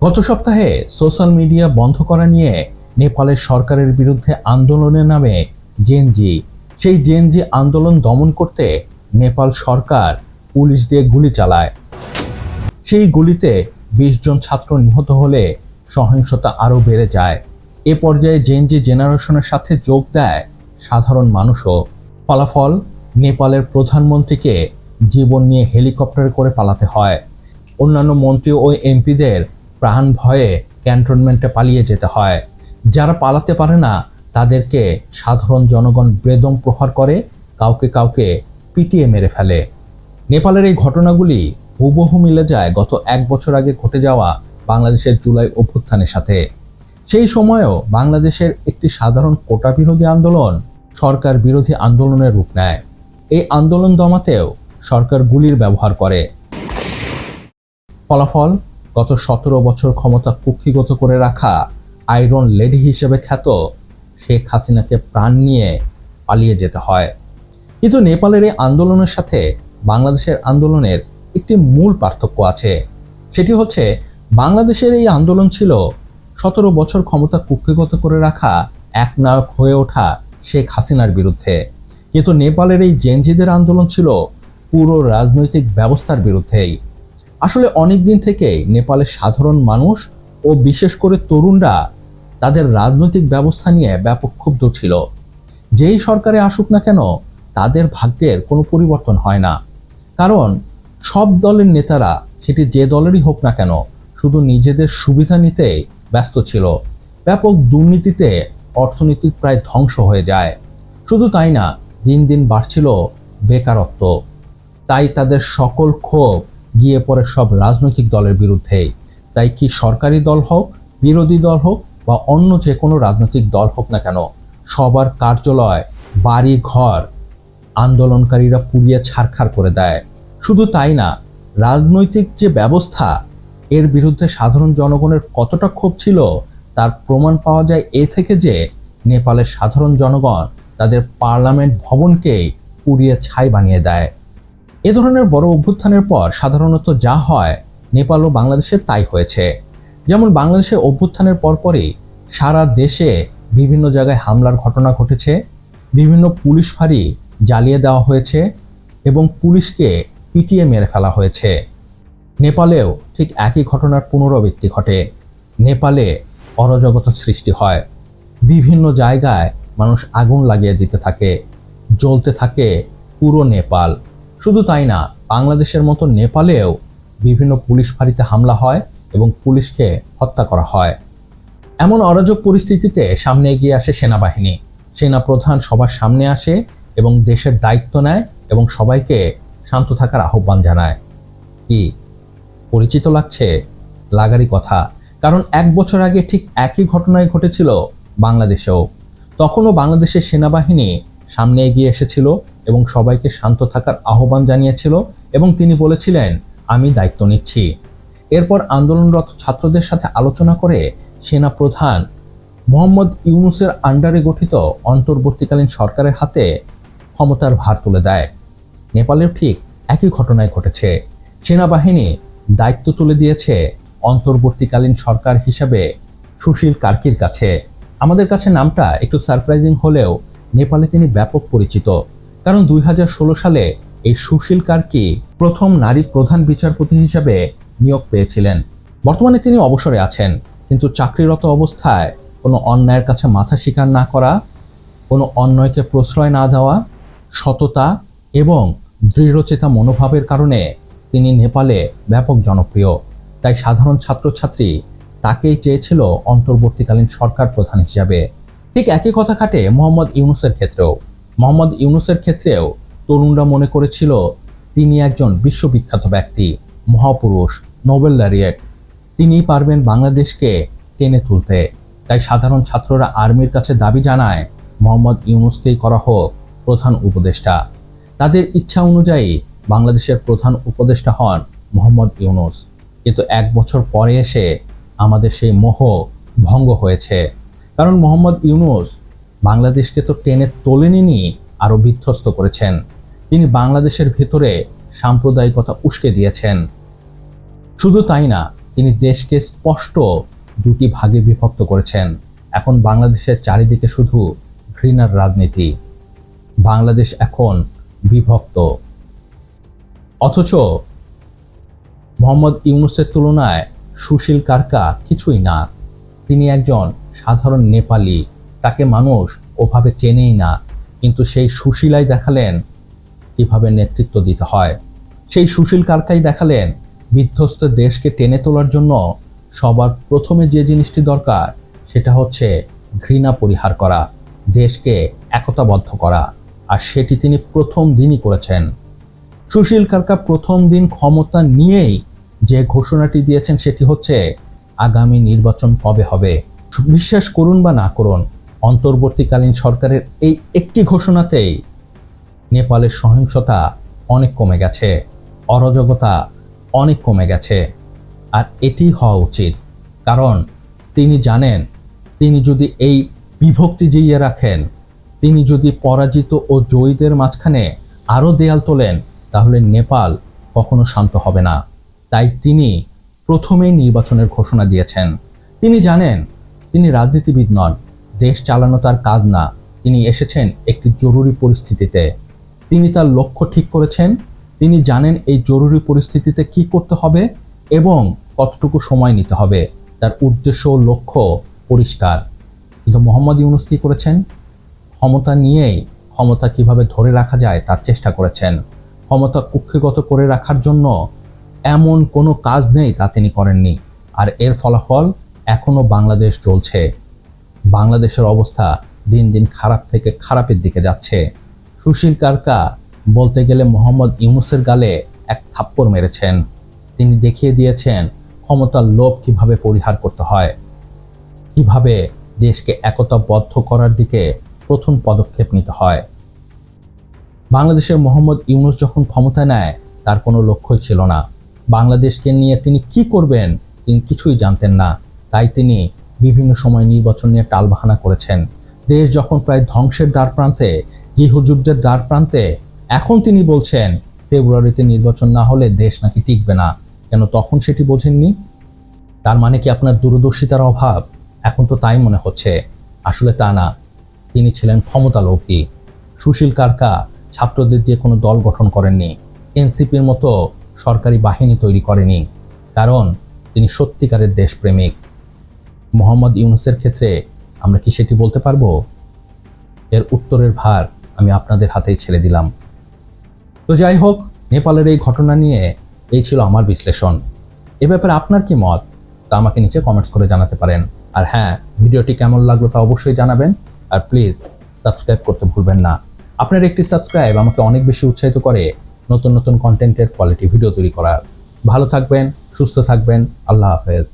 গত সপ্তাহে social media বন্ধ করা নিয়ে নেপালের সরকারের বিরুদ্ধে আন্দোলনের নামে জেনজি সেই জেনজি আন্দোলন দমন করতে নেপাল সরকার পুলিশ দিয়ে গুলি চালায়। সেই গুলিতে বিশ জন ছাত্র নিহত হলে সহিংসতা আরও বেড়ে যায়। এ পর্যায়ে জেনজি জেনারেশনের সাথে যোগ দেয় সাধারণ মানুষও। ফলাফল, নেপালের প্রধানমন্ত্রীকে জীবন নিয়ে হেলিকপ্টারে করে পালাতে হয়। অন্যান্য মন্ত্রী ও এমপিদের প্রাণ ভয়ে ক্যান্টনমেন্টে পালিয়ে যেতে হয়। যারা পালাতে পারে না, তাদেরকে সাধারণ জনগণ বেদম প্রহার করে, কাউকে কাউকে পিটিয়ে মেরে ফেলে। নেপালের এই ঘটনাগুলি হুবহু মিলে যায় গত এক বছর আগে ঘটে যাওয়া বাংলাদেশের জুলাই অভ্যুত্থানের সাথে। সেই সময়েও বাংলাদেশের একটি সাধারণ কোটা বিরোধী আন্দোলন সরকার বিরোধী আন্দোলনের রূপ নেয়। এই আন্দোলন দমাতেও সরকার গুলির ব্যবহার করে। ফলাফল গত সতেরো বছর ক্ষমতা কুক্ষিগত করে রাখা আয়রন লেডি হিসেবে খ্যাত শেখ হাসিনাকে প্রাণ নিয়ে পালিয়ে যেতে হয়। কিন্তু নেপালের এই আন্দোলনের সাথে বাংলাদেশের আন্দোলনের একটি মূল পার্থক্য আছে, সেটি হচ্ছে বাংলাদেশের এই আন্দোলন ছিল সতেরো বছর ক্ষমতা কুক্ষিগত করে রাখা এক নায়ক হয়ে ওঠা শেখ হাসিনার বিরুদ্ধে। কিন্তু নেপালের এই জেনজিদের আন্দোলন ছিল পুরো রাজনৈতিক ব্যবস্থার বিরুদ্ধেই। আসলে অনেক দিন থেকেই নেপালের সাধারণ মানুষ ও বিশেষ করে তরুণরা তাদের রাজনৈতিক ব্যবস্থা নিয়ে ব্যাপক ক্ষুব্ধ ছিল। যেই সরকারে আসুক না কেন, তাদের ভাগ্যের কোনো পরিবর্তন হয় না। কারণ সব দলের নেতারা সেটি যে দলেরই হোক না কেন, শুধু নিজেদের সুবিধা নিতে ব্যস্ত ছিল। ব্যাপক দুর্নীতিতে অর্থনীতি প্রায় ধ্বংস হয়ে যায়। শুধু তাই না, দিন দিন বাড়ছিল বেকারত্ব। তাই তাদের সকল ক্ষোভ গিয়ে পড়ে সব রাজনৈতিক দলের বিরুদ্ধে। তাই কি সরকারি দল হোক, বিরোধী দল হোক বা অন্য যে কোনো রাজনৈতিক দল হোক না কেন, সবার কার্যালয়, বাড়ি ঘর আন্দোলনকারীরা পুড়িয়ে ছাড়খাড় করে দেয়। শুধু তাই না, রাজনৈতিক যে ব্যবস্থা, এর বিরুদ্ধে সাধারণ জনগণের কতটা ক্ষোভ ছিল, তার প্রমাণ পাওয়া যায় এ থেকে যে, নেপালের সাধারণ জনগণ তাদের পার্লামেন্ট ভবনকেই পুড়িয়ে ছাই বানিয়ে দেয়। এ ধরনের বড় অভ্যুত্থানের পর সাধারণত যা হয়, নেপাল ও বাংলাদেশে তাই হয়েছে। যেমন বাংলাদেশে অভ্যুত্থানের পরপরই সারা দেশে বিভিন্ন জায়গায় হামলার ঘটনা ঘটেছে, বিভিন্ন পুলিশ ফাঁড়ি জ্বালিয়ে দেওয়া হয়েছে এবং পুলিশকে পিটিয়ে মেরে ফেলা হয়েছে। নেপালেও ঠিক একই ঘটনার পুনরাবৃত্তি ঘটে। নেপালে অরাজকতা সৃষ্টি হয়। বিভিন্ন জায়গায় মানুষ আগুন লাগিয়ে দিতে থাকে, জ্বলতে থাকে পুরো নেপাল। শুধু তাই না, বাংলাদেশের মতো নেপালেও বিভিন্ন পুলিশ ফাঁড়িতে হামলা হয় এবং পুলিশকে হত্যা করা হয়। এমন অরাজক পরিস্থিতিতে সামনে এগিয়ে আসে সেনাবাহিনী। সেনা প্রধান সবার সামনে আসে এবং দেশের দায়িত্ব নেয় এবং সবাইকে শান্ত থাকার আহ্বান জানায়। কি পরিচিত লাগছে? লাগারই কথা। কারণ এক বছর আগে ঠিক একই ঘটনায় ঘটেছিল বাংলাদেশেও। তখনও বাংলাদেশের সেনাবাহিনী সামনে এগিয়ে এসেছিল এবং সবাইকে শান্ত থাকার আহ্বান জানিয়েছিল এবং তিনি বলেছিলেন, আমি দায়িত্ব নিচ্ছি। এরপর আন্দোলনরত ছাত্রদের সাথে আলোচনা করে সেনা প্রধান মোহাম্মদ ইউনুসের আন্ডারে গঠিত অন্তর্বর্তীকালীন সরকারের হাতে ক্ষমতার ভার তুলে দেয়। নেপালের ঠিক একই ঘটনায় ঘটেছে। সেনাবাহিনী দায়িত্ব তুলে দিয়েছে অন্তর্বর্তীকালীন সরকার হিসাবে সুশীল কার্কির কাছে। আমাদের কাছে নামটা একটু সারপ্রাইজিং হলেও নেপালে তিনি ব্যাপক পরিচিত। কারণ দুই হাজার ষোলো সালে এই সুশীল কার্কি প্রথম নারী প্রধান বিচারপতি হিসাবে নিয়োগ পেয়েছিলেন। বর্তমানে তিনি অবসরে আছেন, কিন্তু চাকরিরত অবস্থায় কোনো অন্যায়ের কাছে মাথা স্বীকার না করা, কোনো অন্যায়কে প্রশ্রয় না দেওয়া, সততা এবং দৃঢ়চেতা মনোভাবের কারণে তিনি নেপালে ব্যাপক জনপ্রিয়। তাই সাধারণ ছাত্রছাত্রী তাকেই চেয়েছিল অন্তর্বর্তীকালীন সরকার প্রধান হিসাবে। ঠিক একই কথা খাটে মোহাম্মদ ইউনুসের ক্ষেত্রেও। মোহাম্মদ ইউনুসের ক্ষেত্রেও তরুণরা মনে করেছিল তিনি একজন বিশ্ববিখ্যাত ব্যক্তি, মহাপুরুষ, নোবেল ল্যারিয়েট। তিনিই পারবেন বাংলাদেশকে টেনে তুলতে। তাই সাধারণ ছাত্ররা আর্মির কাছে দাবি জানায়, মোহাম্মদ ইউনুসকেই করা হোক প্রধান উপদেষ্টা। তাদের ইচ্ছা অনুযায়ী বাংলাদেশের প্রধান উপদেষ্টা হন মোহাম্মদ ইউনুস। কিন্তু এক বছর পরে এসে আমাদের সেই মোহ ভঙ্গ হয়েছে। কারণ মোহাম্মদ ইউনুস বাংলাদেশকে তো টেনে তোলেনি আরও বিধ্বস্ত করেছেন। তিনি বাংলাদেশের ভেতরে সাম্প্রদায়িকতা উস্কে দিয়েছেন। শুধু তাই না, তিনি দেশকে স্পষ্ট দুটি ভাগে বিভক্ত করেছেন। এখন বাংলাদেশের চারিদিকে শুধু ঘৃণার রাজনীতি। বাংলাদেশ এখন বিভক্ত। অথচ মোহাম্মদ ইউনুসের তুলনায় সুশীল কারকা কিছুই না। তিনি একজন সাধারণ নেপালি। তাকে মানুষ ওভাবে চেনেই না, কিন্তু সেই সুশীলাই দেখালেন কীভাবে নেতৃত্ব দিতে হয়। সেই সুশীল কারকাই দেখালেন বিধ্বস্ত দেশকে টেনে তোলার জন্য সবার প্রথমে যে জিনিসটি দরকার সেটা হচ্ছে ঘৃণা পরিহার করা, দেশকে একতাবদ্ধ করা, আর সেটি তিনি প্রথম দিনই করেছেন। সুশীল কারকা প্রথম দিন ক্ষমতা নিয়েই যে ঘোষণাটি দিয়েছেন সেটি হচ্ছে, আগামী নির্বাচন কবে হবে? বিশ্বাস করুন বা না করুন অন্তর্বর্তীকালীন সরকারের এই একটি ঘোষণাতেই নেপালের সহিংসতা অনেক কমে গেছে, অরাজকতা অনেক কমে গেছে। আর এটি হওয়া উচিত, কারণ তিনি জানেন, তিনি যদি এই বিভক্তি জিইয়ে রাখেন, তিনি যদি পরাজিত ও জয়ীদের মাঝখানে আরও দেয়াল তোলেন, তাহলে নেপাল কখনো শান্ত হবে না। তাই তিনি প্রথমেই নির্বাচনের ঘোষণা দিয়েছেন। তিনি জানেন, তিনি রাজনীতিবিদ নন দেশ চালানো তার কাজ না। তিনি এসেছেন একটি জরুরি পরিস্থিতিতে। তিনি তার লক্ষ্য ঠিক করেছেন। তিনি জানেন এই জরুরি পরিস্থিতিতে কি করতে হবে এবং কতটুকু সময় নিতে হবে। তার উদ্দেশ্য লক্ষ্য পরিষ্কার। কিন্তু মোহাম্মদ ইউনুস কি করেছেন? ক্ষমতা নিয়েই ক্ষমতা কীভাবে ধরে রাখা যায় তার চেষ্টা করেছেন। ক্ষমতা কুক্ষিগত করে রাখার জন্য এমন কোনো কাজ নেই তা তিনি করেননি। আর এর ফলাফল এখনও বাংলাদেশ চলছে। বাংলাদেশের অবস্থা দিন দিন খারাপ থেকে খারাপের দিকে যাচ্ছে। সুশীল কারকা বলতে গেলে মোহাম্মদ ইউনুসের গালে এক থাপ্পড় মেরেছেন। তিনি দেখিয়ে দিয়েছেন ক্ষমতার লোভ কীভাবে পরিহার করতে হয়, কীভাবে দেশকে একতাবদ্ধ করার দিকে প্রথম পদক্ষেপ নিতে হয়। বাংলাদেশের মোহাম্মদ ইউনুস যখন ক্ষমতা নেয়, তার কোনো লক্ষ্যই ছিল না। বাংলাদেশকে নিয়ে তিনি কি করবেন তিনি কিছুই জানতেন না। তাই তিনি বিভিন্ন সময় নির্বাচন নিয়ে টালবাহানা করেছেন। দেশ যখন প্রায় ধ্বংসের দ্বার প্রান্তে, গৃহযুদ্ধের দ্বার প্রান্তে, এখন তিনি বলছেন, ফেব্রুয়ারিতে নির্বাচন না হলে দেশ নাকি টিকবে না। কেন তখন সেটি বোঝেননি? তার মানে কি আপনার দূরদর্শিতার অভাব? এখন তো তাই মনে হচ্ছে। আসলে তা না। তিনি ছিলেন ক্ষমতালোভী। সুশীল কারকা ছাত্রদের দিয়ে কোনো দল গঠন করেননি। এনসিপির মতো সরকারি বাহিনী তৈরি করেনি। কারণ, তিনি সত্যিকারের দেশপ্রেমিক। মোহাম্মদ ইউনুসের ক্ষেত্রে আমরা কি সেটি বলতে পারব? এর উত্তরের ভার আমি আপনাদের হাতেই ছেড়ে দিলাম। তো যাই হোক, নেপালের এই ঘটনা নিয়ে এই ছিল আমার বিশ্লেষণ। এ ব্যাপারে আপনার কি মত? তা আমাকে নিচে কমেন্টস করে জানাতে পারেন। আর হ্যাঁ ভিডিওটি কেমন লাগল তা অবশ্যই জানাবেন। আর প্লিজ সাবস্ক্রাইব করতে ভুলবেন না। আপনার একটি সাবস্ক্রাইব আমাকে অনেক বেশি উৎসাহিত করে নতুন নতুন কন্টেন্টের কোয়ালিটি ভিডিও তৈরি করার। ভালো থাকবেন, সুস্থ থাকবেন, আল্লাহ হাফেজ।